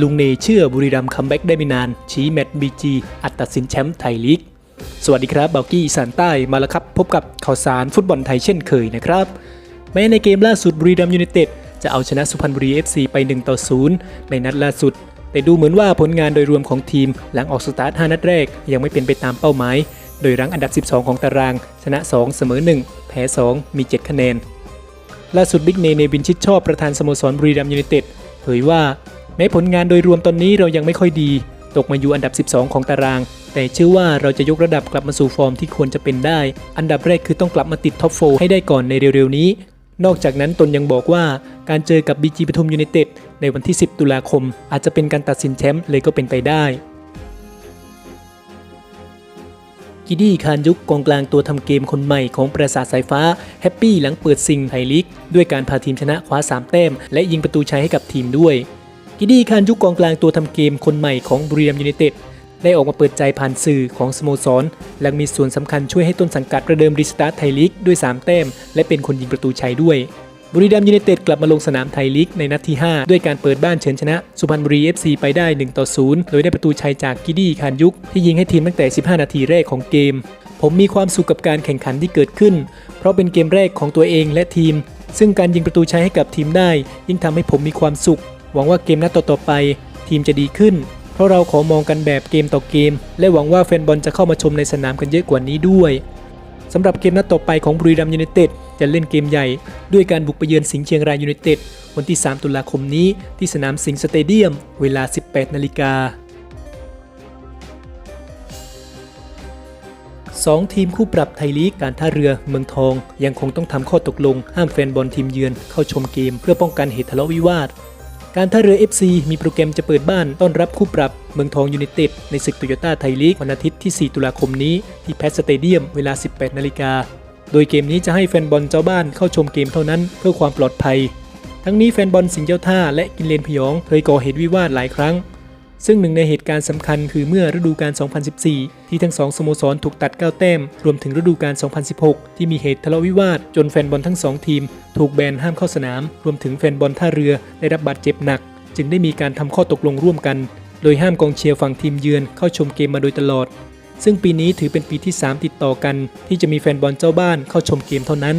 ลุงเนเชื่อบุรีรัมคัมแบ็กได้ไม่นาน ชี้แมตช์บีจีอัดตัดสินแชมป์ไทยลีก สวัสดีครับเบากี้อีสานใต้มาแล้วครับ พบกับข่าวสารฟุตบอลไทยเช่นเคยนะครับ แม้ในเกมล่าสุดบุรีรัมยูไนเต็ดจะเอาชนะสุพรรณบุรี FC ไป 1 ต่อ 0 ในนัดล่าสุด แต่ดูเหมือนว่าผลงานโดยรวมของทีม หลังออกสตาร์ท 5 นัดแรก ยังไม่เป็นไปตามเป้าหมาย โดยรั้งอันดับ 12 ของตาราง ชนะ 2 เสมอ 1 แพ้ 2 มี 7 คะแนน ล่าสุดบิ๊กเนเนวินชิดชอบประธานสโมสรบุรีรัมย์ยูไนเต็ดเผยว่า แม้ผลงานโดยรวมตอนนี้เรายังไม่ค่อยดี ตกมาอยู่อันดับ 12 ของตาราง แต่เชื่อว่าเราจะยกระดับกลับมาสู่ฟอร์มที่ควรจะเป็นได้ อันดับแรกคือต้องกลับมาติดท็อปโฟให้ได้ก่อนในเร็วๆนี้ นอกจากนั้นตนยังบอกว่าการเจอกับบีจีปทุมยูไนเต็ดในวันที่ 10 ตุลาคม อาจจะเป็นการตัดสินแชมป์เลยก็เป็นไปได้กิดี้คานยุกกองกลางตัวทำเกมคนใหม่ของปราสาทสายฟ้า แฮปปี้หลังเปิดซิงไทยลีกด้วยการพาทีมชนะคว้า 3 แต้ม และยิงประตูชัยให้กับทีมด้วย กิดี้คานยุกกองกลางตัวทำเกมคนใหม่ของบุรีรัมย์ยูไนเต็ดได้ออกมาเปิดใจผ่านสื่อของสโมสรและมีส่วนสำคัญช่วยให้ต้นสังกัดประเดิมรีสตาร์ทไทยลีกด้วย 3 แต้ม และเป็นคนยิงประตูชัยด้วย บุรีรัมย์ยูไนเต็ดกลับมาลงสนามไทยลีกในนัดที่ 5 ด้วยการเปิดบ้านเฉินชนะ สุพรรณบุรี FC ไปได้ 1 ต่อ 0 โดยได้ประตูชัยจากกิดี้คานยุกที่ยิงให้ทีมตั้งแต่ 15 นาทีแรกของเกม ผมมีความสุขกับการแข่งขันที่เกิดขึ้น เพราะเป็นเกมแรกของตัวเองและทีม ซึ่งการยิงประตูชัยให้กับทีมได้ ยิ่งทำให้ผมมีความสุข หวังว่าเกมนัดต่อๆไป ทีมจะดีขึ้น เพราะเราขอมองกันแบบเกมต่อเกม และหวังว่าแฟนบอลจะเข้ามาชมในสนามกันเยอะกว่านี้ด้วยสำหรับเกมนัดต่อไปของบุรีรัมย์ยูไนเต็ดจะเล่นเกมใหญ่ ด้วยการบุกไปเยือนสิงห์เชียงรายยูไนเต็ดวันที่ 3 ตุลาคมนี้ที่สนามสิงห์สเตเดียม เวลา 18 นาฬิกาสองทีมคู่ปรับไทยลีกการท่าเรือเมืองทอง ยังคงต้องทำข้อตกลงห้ามแฟนบอลทีมเยือนเข้าชมเกม เพื่อป้องกันเหตุทะเลาะวิวาท การท่าเรือ FC มีโปรแกรมจะเปิดบ้านต้อนรับคู่ปรับ เมืองทองยูเนเต็ดในศึกโตโยต้าไทยลีกวันอาทิตย์ที่ 4 ตุลาคมนี้ ที่แพสสเตเดียมเวลา 18 นาฬิกา โดยเกมนี้จะให้แฟนบอลเจ้าบ้านเข้าชมเกมเท่านั้นเพื่อความปลอดภัย ทั้งนี้แฟนบอลสิงห์เจ้าท่าและกินเลนพยองเคยก่อเหตุวิวาทหลายครั้ง ซึ่งหนึ่งในเหตุการณ์สำคัญคือเมื่อฤดูกาล 2014 ที่ทั้งสองสโมสรถูกตัด 9 แต้ม รวมถึงฤดูกาล 2016 ที่มีเหตุทะเลาะวิวาท จนแฟนบอลทั้งสองทีม ถูกแบนห้ามเข้าสนาม รวมถึงแฟนบอลท่าเรือได้รับบาดเจ็บหนัก จึงได้มีการทำข้อตกลงร่วมกัน โดยห้ามกองเชียร์ฝั่งทีมเยือนเข้าชมเกมมาโดยตลอด ซึ่งปีนี้ถือเป็นปีที่ 3 ติดต่อกัน ที่จะมีแฟนบอลเจ้าบ้านเข้าชมเกมเท่านั้น